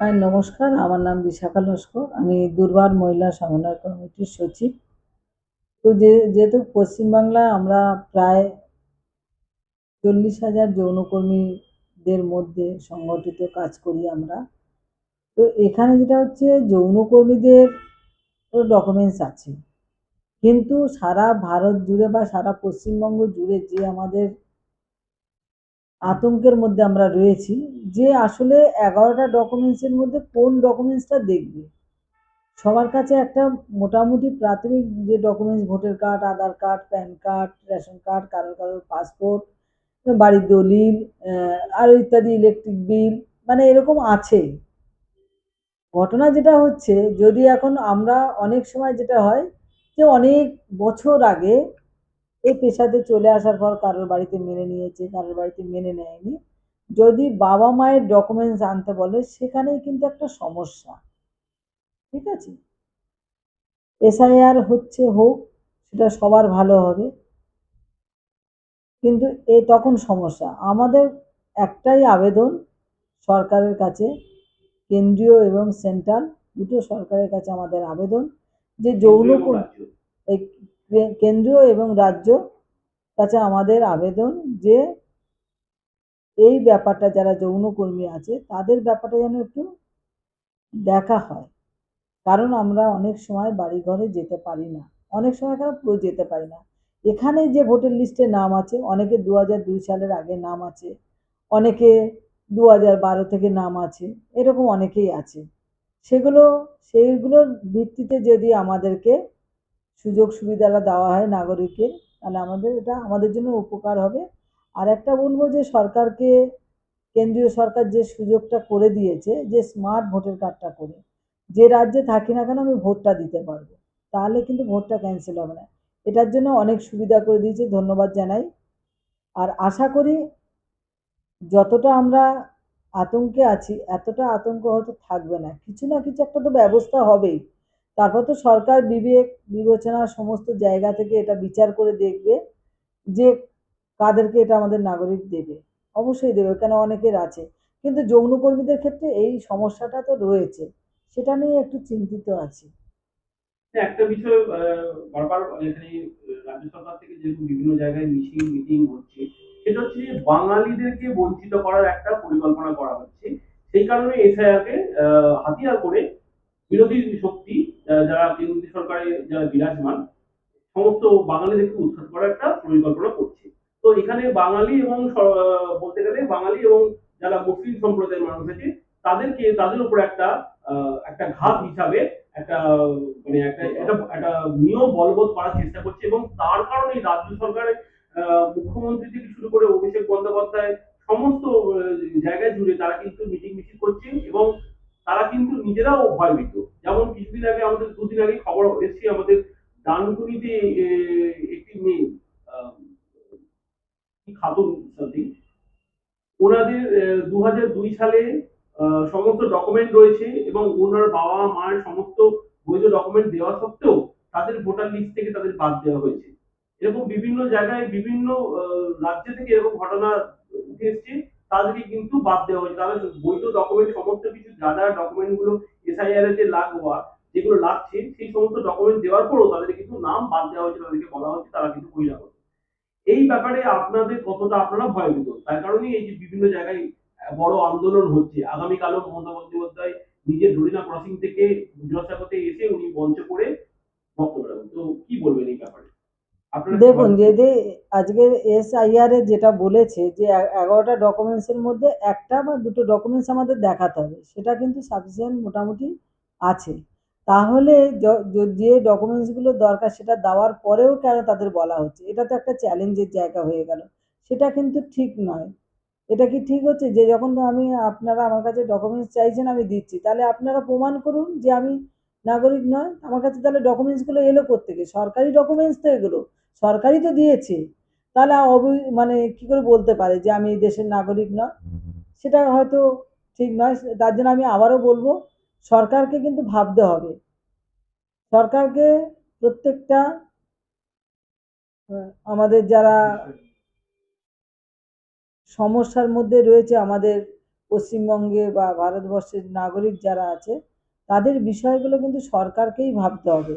হ্যাঁ নমস্কার, আমার নাম বিশাখা লস্কর। আমি দুর্বার মহিলা সমন্বয় কমিটির সচিব। তো যে, যেহেতু পশ্চিমবাংলায় আমরা প্রায় চল্লিশ হাজার যৌনকর্মীদের মধ্যে সংগঠিত কাজ করি আমরা, তো এখানে যেটা হচ্ছে যৌনকর্মীদের ডকুমেন্টস আছে। কিন্তু সারা ভারত জুড়ে বা সারা পশ্চিমবঙ্গ জুড়ে যে আমাদের আতঙ্কের মধ্যে আমরা রয়েছি যে আসলে এগারোটা ডকুমেন্টসের মধ্যে কোন ডকুমেন্টসটা দেখবে? সবার কাছে একটা মোটামুটি প্রাথমিক যে documents voter card Aadhaar card PAN card ration card কারোর কারোর পাসপোর্ট বাড়ির দলিল আরও ইত্যাদি ইলেকট্রিক বিল মানে এরকম আছে। ঘটনা যেটা হচ্ছে, যদি এখন আমরা অনেক সময় যেটা হয় যে অনেক বছর আগে এই পেশাতে চলে আসার পর কারোর বাড়িতে মেনে নিয়েছে কারোর বাড়িতে মেনে নেয়নি। যদি বাবা মায়ের ডকুমেন্টস আনতে বলে সেখানেই কিন্তু একটা সমস্যা। ঠিক আছে? এসআইআর হচ্ছে হোক সেটা সবার ভালো হবে। কিন্তু এ তখন সমস্যা। আমাদের একটাই আবেদন সরকারের কাছে কেন্দ্রীয় এবং সেন্ট্রাল দুটো সরকারের কাছে আমাদের আবেদন যে যৌন কেন্দ্রীয় এবং রাজ্য কাছে আমাদের আবেদন যে এই ব্যাপারটা যারা যৌনকর্মী আছে, তাদের ব্যাপারটা যেন একটু দেখা হয়। কারণ আমরা অনেক সময় বাড়ি ঘরে যেতে পারি না। অনেক সময় কেন পুরো যেতে পারি না। এখানে যে ভোটার লিস্টে নাম আছে, অনেকে দু দুই সালের আগে নাম আছে, অনেকে দু বারো থেকে নাম আছে, এরকম অনেকেই আছে। সেগুলো, সেইগুলোর ভিত্তিতে যদি আমাদেরকে সুযোগ সুবিধাটা দেওয়া হয় নাগরিকের তাহলে আমাদের এটা আমাদের জন্য উপকার হবে। আর একটা বলব যে সরকারকে, কেন্দ্রীয় সরকার যে সুযোগটা করে দিয়েছে, যে স্মার্ট ভোটার কার্ডটা করে, যে রাজ্যে থাকি না কেন আমি ভোটটা দিতে পারব, তাহলে কিন্তু ভোটটা ক্যান্সেল হবে না। এটার জন্য অনেক সুবিধা করে দিয়েছে, ধন্যবাদ জানাই। আর আশা করি যতটা আমরা আতঙ্কে আছি, এতটা আতঙ্ক হয়তো থাকবে না। কিছু না কিছু একটা তো ব্যবস্থা হবেই। তারপর তো সরকার, বিবেক, বিবেচনা সমস্ত জায়গা থেকে এটা বিচার করে দেখবে যে কাদেরকে এটা আমাদের নাগরিক দেবে। অবশ্যই দেবে, কেন অনেকের আছে। কিন্তু যৌনকর্মীদের ক্ষেত্রে এই সমস্যাটা তো রয়েছে, সেটা নিয়ে একটু চিন্তিত আছি। একটা বিষয় বারবার এখানে রাজ্য সরকার থেকে যেরকম বিভিন্ন জায়গায় মিছিল, মিটিং হচ্ছে, সেটা হচ্ছে বাঙালিদেরকে বঞ্চিত করার একটা পরিকল্পনা করা হচ্ছে। সেই কারণে এসআইআরকে হাতিয়ার করে বিরোধী শক্তি যারা কেন্দ্রীয় সরকারে যারা বিরাজমান, সমস্ত বাঙালিদেরকে উৎখাত করার একটা পরিকল্পনা করছে। তো এখানে বাঙালি এবং বলতে গেলে বাঙালি এবং যারা মুসলিম সম্প্রদায়ের মানুষ আছে, তাদেরকে, তাদের উপর একটা একটা ঘাত হিসাবে একটা মানে একটা একটা একটা নিয়ম বলবৎ করার চেষ্টা করছে এবং তার কারণে রাজ্য সরকারের মুখ্যমন্ত্রী থেকে শুরু করে অভিষেক বন্দ্যোপাধ্যায়, সমস্ত জায়গায় জুড়ে তারা কিন্তু মিটিং মিছিল করছে এবং তারা কিন্তু নিজেরাও ভয়ভীত। যেমন কিছুদিন আগে আমাদের, দুদিন আগে খবর এসেছে, আমাদের ডানকুনিতে একটি মেয়ে ওনাদের দু দুই সালে সমস্ত ডকুমেন্ট রয়েছে এবং ওনার বাবা মায়ের সমস্ত বৈধ ডকুমেন্ট দেওয়া সত্ত্বেও তাদের ভোটার লিস্ট থেকে তাদের বাদ দেওয়া হয়েছে। এরকম বিভিন্ন জায়গায় বিভিন্ন রাজ্য থেকে এরকম ঘটনা উঠে এসছে। তাদেরকে কিন্তু বাদ দেওয়া হয়েছে। তাদের বৈধ ডকুমেন্ট সমস্ত কিছু যা যা ডকুমেন্টগুলো এসআইআর এ যে লাগবা যেগুলো লাগছে সেই সমস্ত ডকুমেন্ট দেওয়ার পরও তাদের কিন্তু নাম বাদ দেওয়া হয়েছে তাদেরকে বলা হচ্ছে তারা কিন্তু বহিরাগত এই ব্যাপারে আপনাদের কতটা আপনারা ভয়ভীত? তার কারণেই এই যে বিভিন্ন জায়গায় বড় আন্দোলন হচ্ছে। আগামীকালও মমতা বন্দ্যোপাধ্যায় নিজের ডরিনা ক্রসিং থেকে জোড়াসাগতে এসে উনি মঞ্চ করে বক্তব্য রাখবেন তো কি বলবেন এই ব্যাপারে? দেখুন যে আজকে এসআইআর যেটা বলেছে যে এগারোটা ডকুমেন্টসের মধ্যে একটা বা দুটো ডকুমেন্টস আমাদের দেখাতে হবে, সেটা কিন্তু সাফিসিয়েন্ট মোটামুটি আছে। তাহলে যে ডকুমেন্টসগুলো দরকার সেটা দেওয়ার পরেও কেন তাদের বলা হচ্ছে? এটা তো একটা চ্যালেঞ্জের জায়গা হয়ে গেল। সেটা কিন্তু ঠিক নয়। এটা কি ঠিক হচ্ছে? যে যখন আমি, আপনারা আমার কাছে ডকুমেন্টস চাইছেন, আমি দিচ্ছি। তাহলে আপনারা প্রমাণ করুন যে আমি নাগরিক নয়। আমার কাছে তাহলে ডকুমেন্টসগুলো এলো কোত্থেকে? সরকারি ডকুমেন্টস তো এগুলো। সরকারই তো দিয়েছে। তাহলে অবৈ মানে কি করে বলতে পারে যে আমি এই দেশের নাগরিক নয়? সেটা হয়তো ঠিক নয় তার জন্য আমি আবারও বলব, সরকারকে কিন্তু ভাবতে হবে। সরকারকে প্রত্যেকটা আমাদের যারা সমস্যার মধ্যে রয়েছে, আমাদের পশ্চিমবঙ্গে বা ভারতবর্ষের নাগরিক যারা আছে, তাদের বিষয়গুলো কিন্তু সরকারকেই ভাবতে হবে।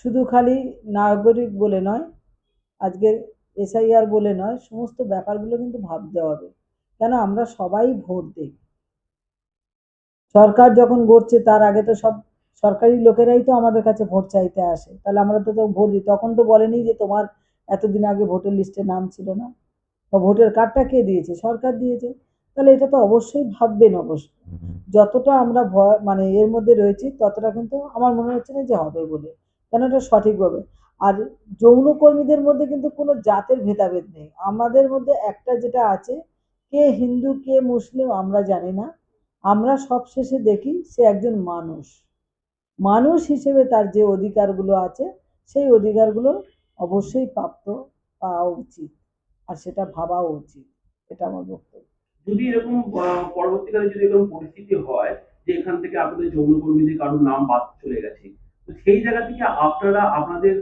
শুধু খালি নাগরিক বলে নয়, আজকের এসআইআর বলে নয় সমস্ত ব্যাপারগুলো কিন্তু ভাবতে হবে। কেন? আমরা সবাই ভোট দিই। সরকার যখন গড়ছে তার আগে তো সব সরকারি লোকেরাই তো আমাদের কাছে ভোট চাইতে আসে। তাহলে আমরা তো ভোট দিই। তখন তো বলেনি যে তোমার এতদিন আগে ভোটের লিস্টে নাম ছিল না। বা ভোটের কার্ডটা কে দিয়েছে? সরকার দিয়েছে। তাহলে এটা তো অবশ্যই ভাববেন অবশ্যই। যতটা আমরা ভয় মানে এর মধ্যে রয়েছি ততটা কিন্তু আমার মনে হচ্ছে না যে হবে বলে। কেন? এটা সঠিকভাবে। আর যৌনকর্মীদের মধ্যে কিন্তু কোনো জাতের ভেদাভেদ নেই। আমাদের মধ্যে একটা যেটা আছে, কে হিন্দু, কে মুসলিম আমরা জানি না। আমরা সবশেষে দেখি সে একজন মানুষ। মানুষ হিসেবে তার যে অধিকারগুলো আছে, সেই অধিকারগুলো অবশ্যই প্রাপ্ত পাওয়া উচিত আর সেটা ভাবাও উচিত। এটা আমার বক্তব্য। যদি এরকম পরবর্তীকালে যদি এরকম পরিস্থিতি হয় যে এখান থেকে আপনাদের যৌনকর্মীদের কারোর নাম বাদ চলে গেছে, তো সেই জায়গা থেকে আপনারা, আপনাদের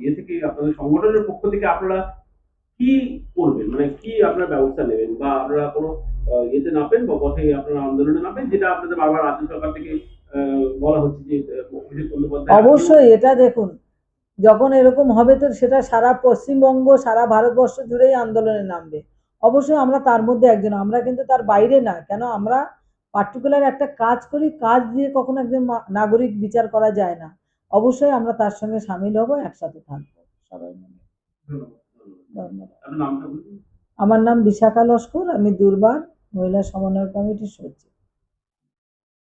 ইয়ে থেকে আপনাদের সংগঠনের পক্ষ থেকে আপনারা কি করবেন? মানে কি ব্যবস্থা নেবেন? বা আপনারা কোনো ইয়েতে বা পথে আপনারা আন্দোলনে যেটা আপনাদের বারবার রাজ্য সরকার থেকে বলা হচ্ছে যে অবশ্যই এটা দেখুন, যখন এরকম হবে তো সেটা সারা পশ্চিমবঙ্গ, সারা ভারতবর্ষ জুড়েই আন্দোলনে নামবে। অবশ্যই আমরা তার মধ্যে একজন, আমরা কিন্তু তার বাইরে না। কেন? আমরা পার্টিকুলার একটা কাজ করি, কাজ দিয়ে কখনো একজন নাগরিক বিচার করা যায় না। অবশ্যই আমরা তার সঙ্গে সামিল হব একসাথে থাকব সবাই মিলে। ধন্যবাদ। আমার নাম বিশাখা লস্কর আমি দুর্বার মহিলা সমন্বয় কমিটির সচিব।